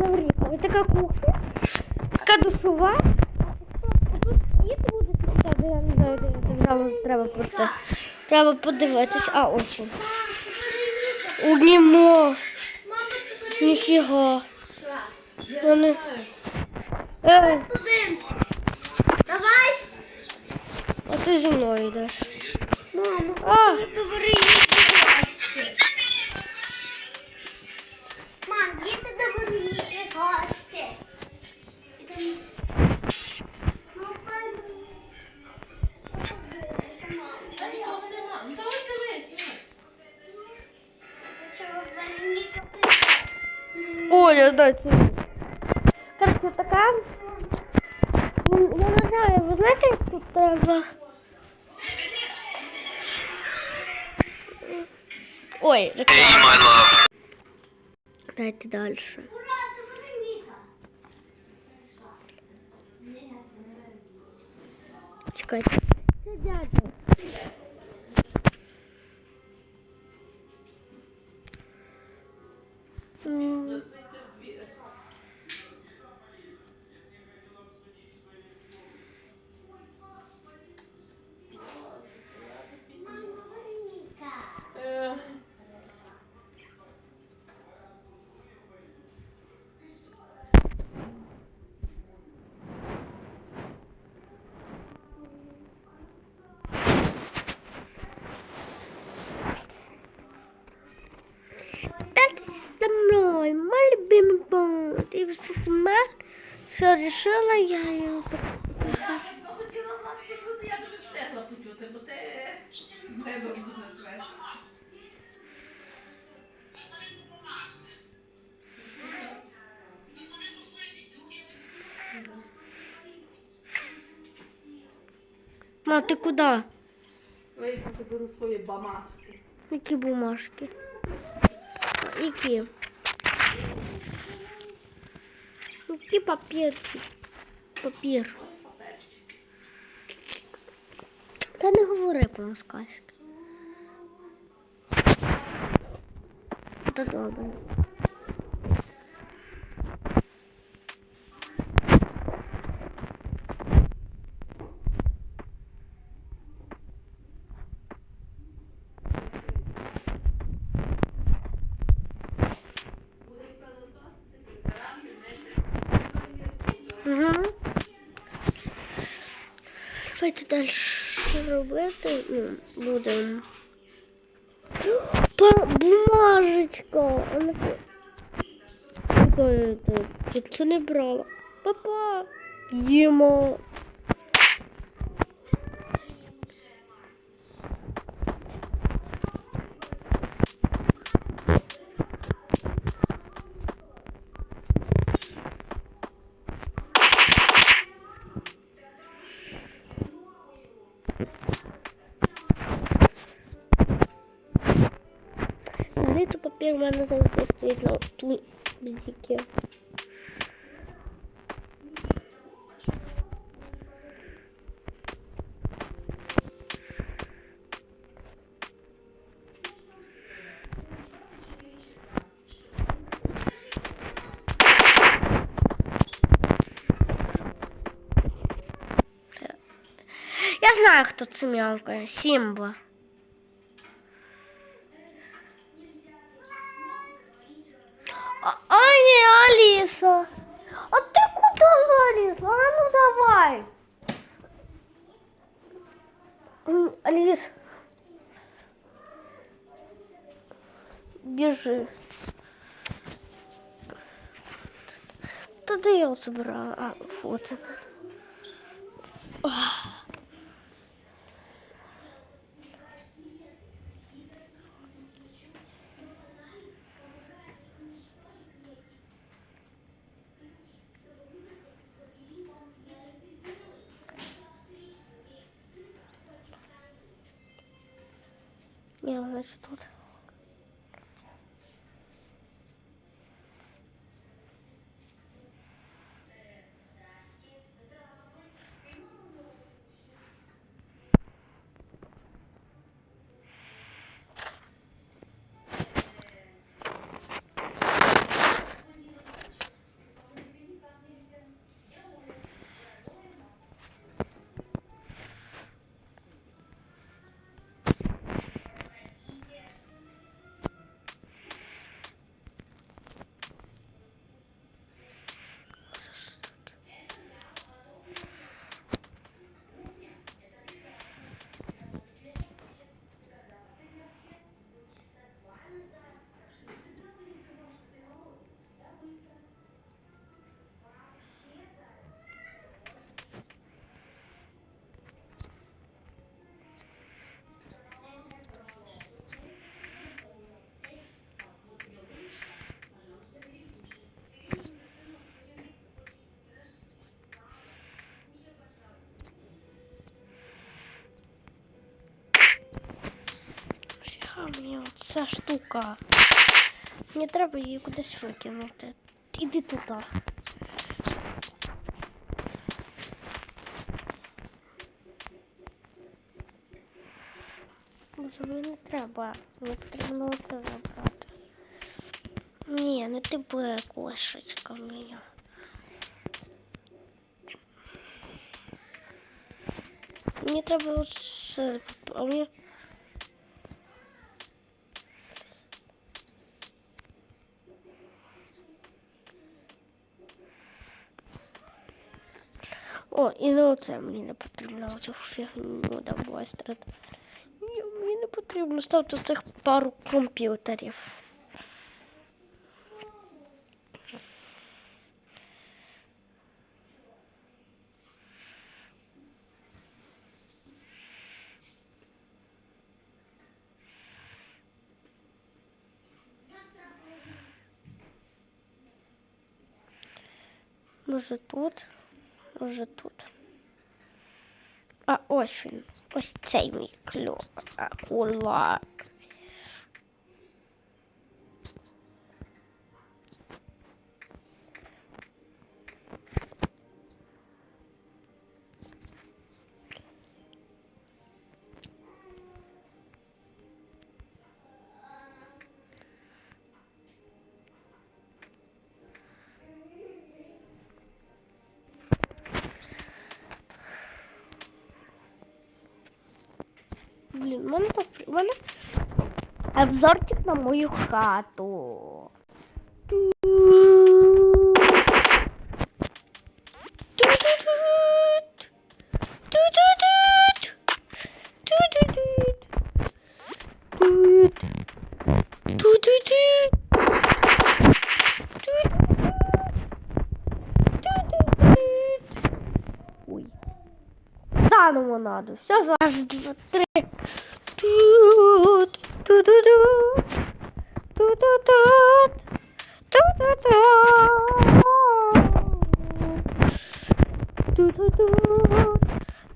Лавріка. Ось така кухня, така душова. Тут кіт буде сидіти, я не знаю, де треба про це. Треба подивитись, а ось він. Унімо. Ніфіга. Вони... Ей, Давай. а ти зі мною йдеш. Мамо, А, говори гості. Оля, дай це. Короче, така. Ну, Я не знаю, ви знаєте, як тут треба. Ой, реклама. Дайте далі. good. подивився з мене, що вирішила я його показати. Я хотіла вас не встигла почути, бо. Ма, ты куда? Какие бумажки. Які бумажки? Які папірки? Папір. Та не говори про сказки. Та добре. Давайте далі робити. Ну, будемо. Бумажечка. Це не брала. Папа. Їмо. Взагалі то папір у мене завжди стоїть на ту бізіки. Я знаю, хто це м'явкає. Сімба. А, а не, Алиса. А ты куда залезла? А ну давай. Алис. Бежи. Туда я его собрала. А, вот она. Не, значит тут. ця штука. Мені треба її кудись викинути. Іди туди. Може, мені не треба. Мені потрібно це забрати. Ні, не тебе, кошечка моя. Мені треба оце. А мені... О, і на оце мені не потрібно оцю фігню там майстрити. Ні, мені не потрібно ставити цих пару комп'ютерів. Може тут, Може тут. А ось він. Ось цей мій кльок. А, мене так в мене обзорчик на мою хату. Ту-ту-тут. Ту-ту-тут. Ту-ту-тут. Тут. Ту-ту-тут. Ту-ту-тут. Ту-ту-тут. Ой. Заново надо. Все, раз, два, три. Тут, тут-тут-тут, тут-тут-тут, тут-тут-тут, тут-тут-тут,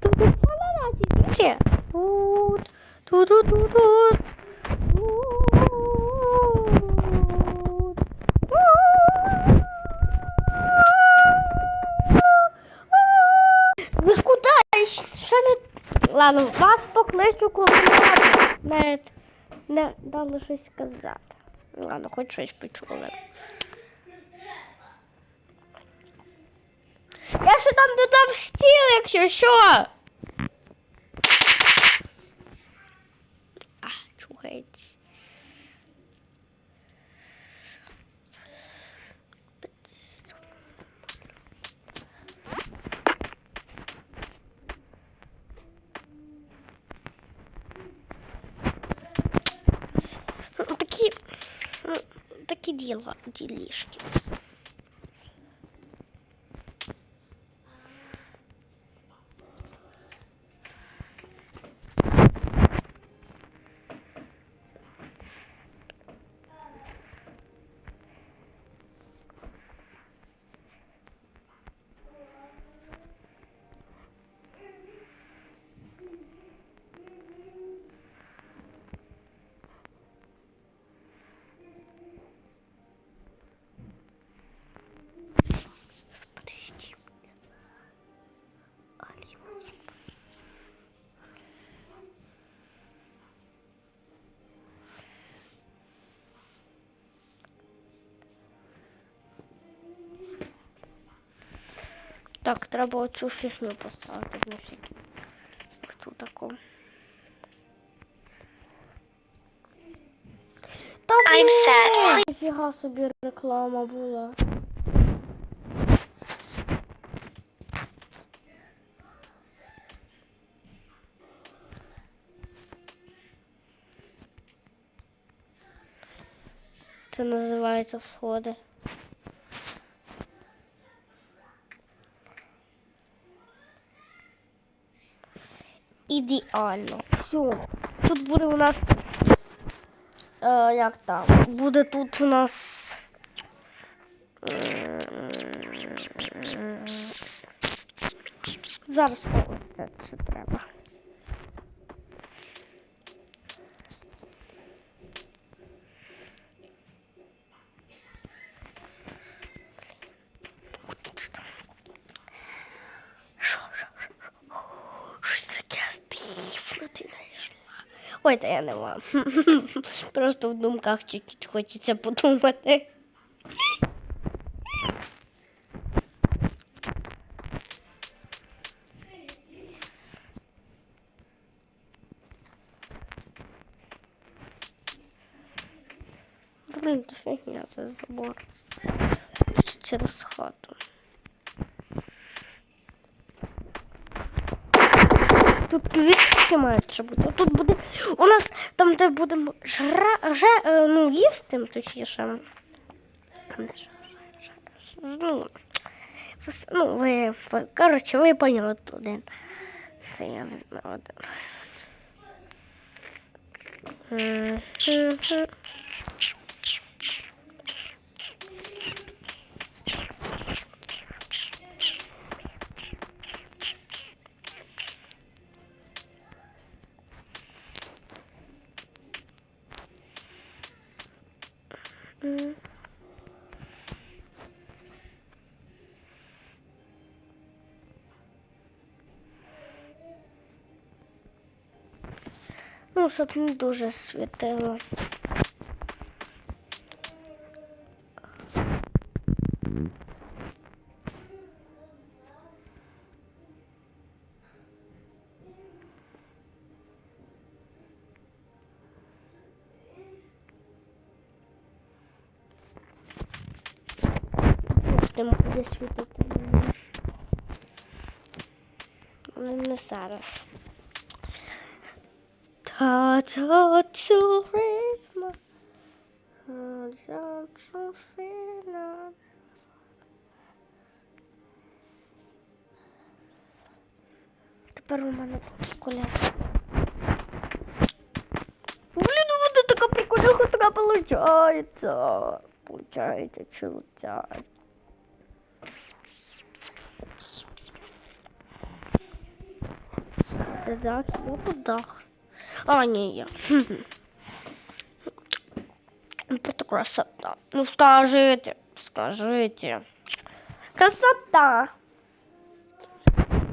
тут-тут. Ла-ла-ла, сидите. Тут, тут-тут-тут-тут, тут. Ви куди? Ще не Ладно, вас покличу, коли не, не дали щось сказати. Ладно, хоч щось почули. Я ще там додам стіл, якщо що. А, чухається. Ділішки. Так, треба оцю фігню поставити на всякий. Хто таку? Та I'm sad. Ніфіга собі реклама була. Це називається сходи. Ідеально. Все. Тут буде у нас. Е, як там? Буде тут у нас. Зараз ось це треба. Та я не вам. Просто в думках чуть-чуть хочеться подумати. Блин, це фігня, це забор. Через хату. Тут квітки мають бути. Тут буде. У нас там, де будемо жра, же, е, ну, їсти, точніше. Ну, ну, ви, коротше, ви поняли туди. Це я не знаю. один. Щоб не дуже світило. Ти буде світити. Але не зараз. Та-та туризма. Тепер у мене коляска. Блін, у мене така прикольна така получається. Получається, чуття. Це дах, я по дах. А, ні, я. Просто красота. Ну скажите, скажите. Красота.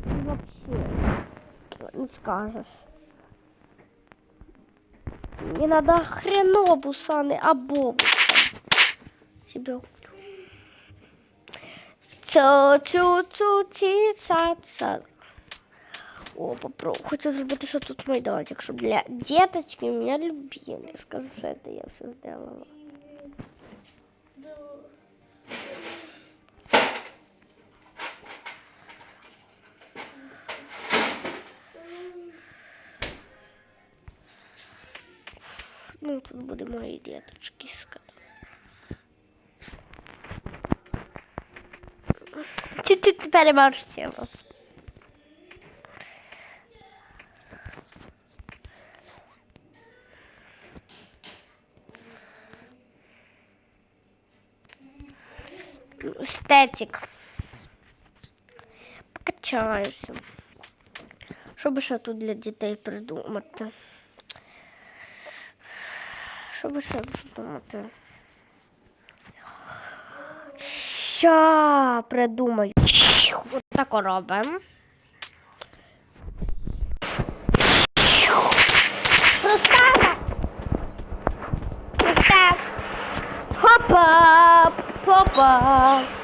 Ну, Вообще, не скажешь. Не надо хренобуса, не а бобуса. О, попробую. Хочу зробити, що тут майданчик, щоб для діточки меня любили. Скажу, що это я все сделала. Ну, тут буде мої діточки сказати. Чуть-чуть переборщилась. Стетик. Покачаюся. Що би ще тут для дітей придумати? Що би ще придумати? Ща придумаю. От так робимо. Рустама! Рустам! Хопа! Хопа!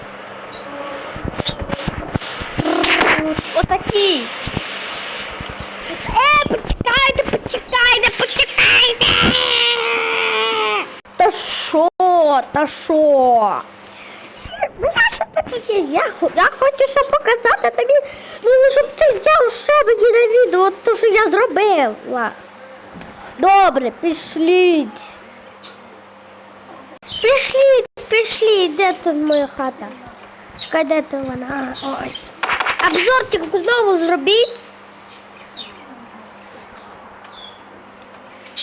Отакий. Е, почекайте, почекайте, почекайте. Та що, та що? Ну, я що таке? Я, хо- я хочу ще показати тобі, ну щоб ти взяв ще мені на відео те, що я зробила. Добре, пішліть. Пішліть, пішліть, де тут моя хата? Чекай, де то вона? А, ось. Обзорчик знову зробіть.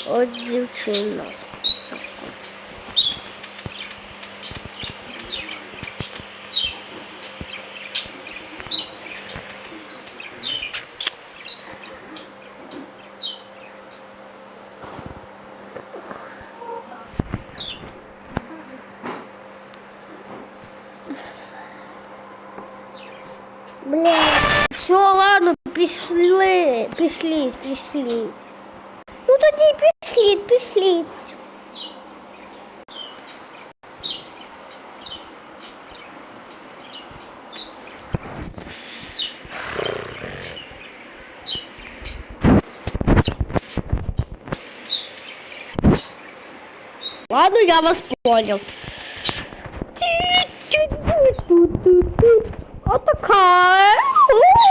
От дівчина. Все, ладно, пішли, пішли, пішли. Ну то тоді пішліть, пішліть. Ладно, я вас понял. Отака. Ось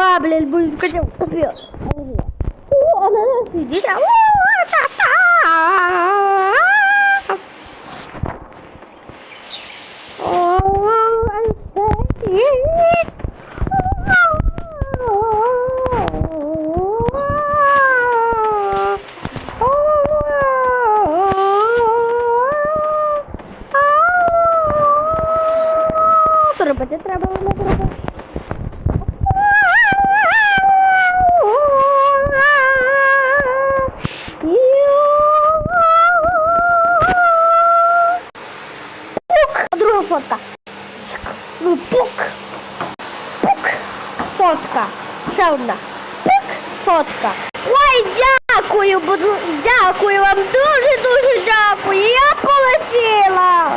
А, блін, будуть хотів. О, она нас сидит. а, о, та-та. О, Робити треба воно Одна. Пук. Фотка. Ой, дякую, буду... дякую вам, дуже-дуже дякую. Я полетіла.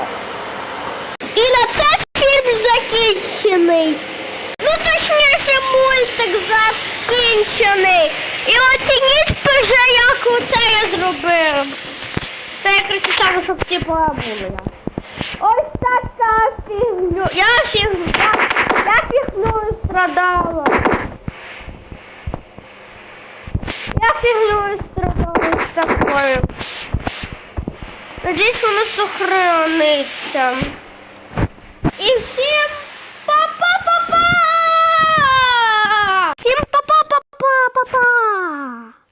І на це фільм закінчений. Ну, точніше, мультик закінчений. І оцініть вже, як оце я зробив. Це я кричу саме, щоб всі були. Ось така фігню. Я фігню. Я, фігною страдала. Я фигню страдаю такой. Надеюсь, воно сохраниться. І всім па-па-па-па! Всім па-па-па-па-па-па!